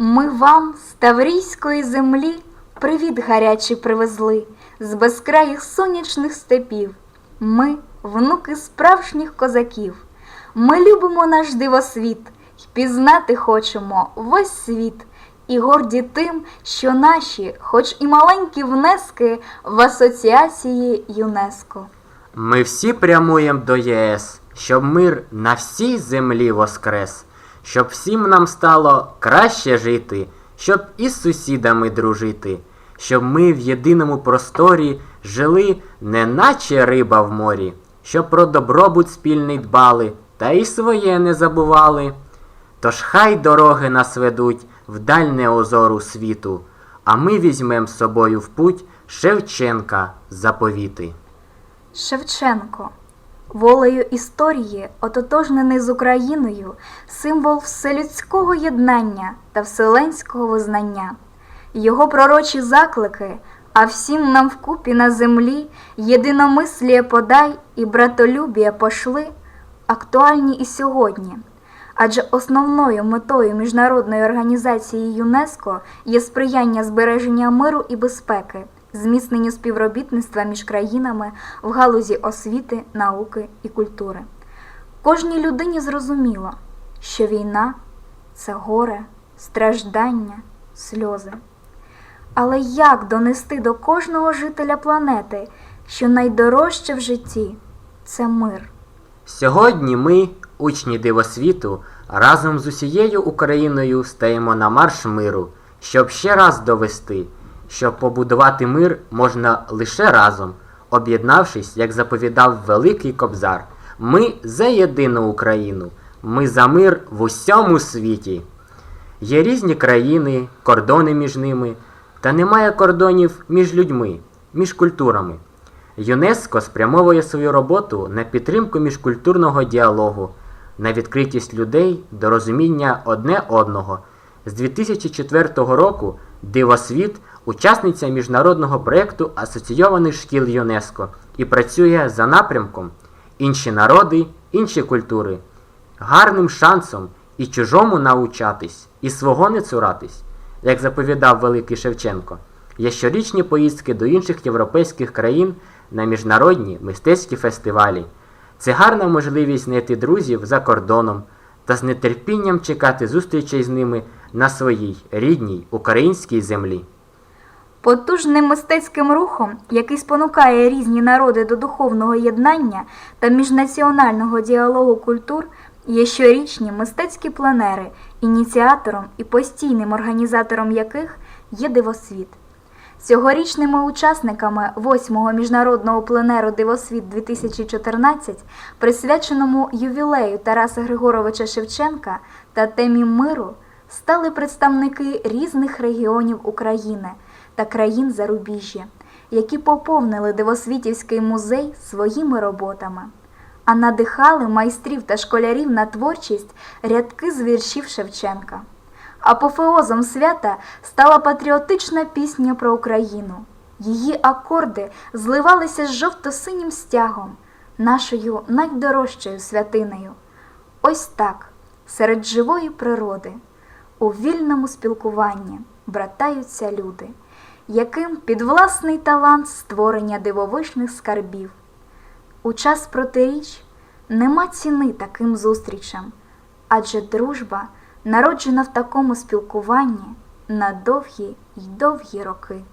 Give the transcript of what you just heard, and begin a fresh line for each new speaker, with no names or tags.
Ми вам з Таврійської землі привіт гарячий привезли з безкраїх сонячних степів. Ми внуки справжніх козаків. Ми любимо наш дивосвіт й пізнати хочемо весь світ. І горді тим, що наші, хоч і маленькі внески в асоціації ЮНЕСКО.
Ми всі прямуємо до ЄС, щоб мир на всій землі воскрес, щоб всім нам стало краще жити, щоб із сусідами дружити, щоб ми в єдиному просторі жили, неначе риба в морі, щоб про добробут спільний дбали, та й своє не забували. Тож хай дороги нас ведуть в дальне озору світу, а ми візьмем з собою в путь Шевченка заповіти.
Шевченко. Волею історії, ототожнений з Україною, символ вселюдського єднання та вселенського визнання. Його пророчі заклики, а всім нам вкупі на землі єдиномисліє подай і братолюбія пошли, актуальні і сьогодні. Адже основною метою міжнародної організації ЮНЕСКО є сприяння збереження миру і безпеки, зміцненню співробітництва між країнами в галузі освіти, науки і культури. Кожній людині зрозуміло, що війна це горе, страждання, сльози. Але як донести до кожного жителя планети, що найдорожче в житті це мир?
Сьогодні ми, учні дивосвіту, разом з усією Україною стаємо на марш миру, щоб ще раз довести, що побудувати мир можна лише разом, об'єднавшись, як заповідав Великий Кобзар. Ми за єдину Україну, ми за мир в усьому світі. Є різні країни, кордони між ними, та немає кордонів між людьми, між культурами. ЮНЕСКО спрямовує свою роботу на підтримку міжкультурного діалогу, на відкритість людей до розуміння одне одного. З 2004 року Дивосвіт учасниця міжнародного проєкту асоційованих шкіл ЮНЕСКО і працює за напрямком інші народи, інші культури, гарним шансом і чужому научатись, і свого не цуратись, як заповідав Великий Шевченко. Є щорічні поїздки до інших європейських країн на міжнародні мистецькі фестивалі. Це гарна можливість знайти друзів за кордоном та з нетерпінням чекати зустрічей з ними на своїй рідній українській землі.
Потужним мистецьким рухом, який спонукає різні народи до духовного єднання та міжнаціонального діалогу культур, є щорічні мистецькі пленери, ініціатором і постійним організатором яких є Дивосвіт. Цьогорічними учасниками 8-го міжнародного пленеру Дивосвіт 2014, присвяченому ювілею Тараса Григоровича Шевченка та темі миру, стали представники різних регіонів України та країн зарубіжжя, які поповнили Дивосвітівський музей своїми роботами, а надихали майстрів та школярів на творчість рядки з віршів Шевченка. Апофеозом свята стала патріотична пісня про Україну. Її акорди зливалися з жовто-синім стягом, нашою найдорожчою святиною. Ось так, серед живої природи, у вільному спілкуванні братаються люди, яким під власний талант створення дивовижних скарбів. У час протиріч нема ціни таким зустрічам, адже дружба народжена в такому спілкуванні на довгі й довгі роки.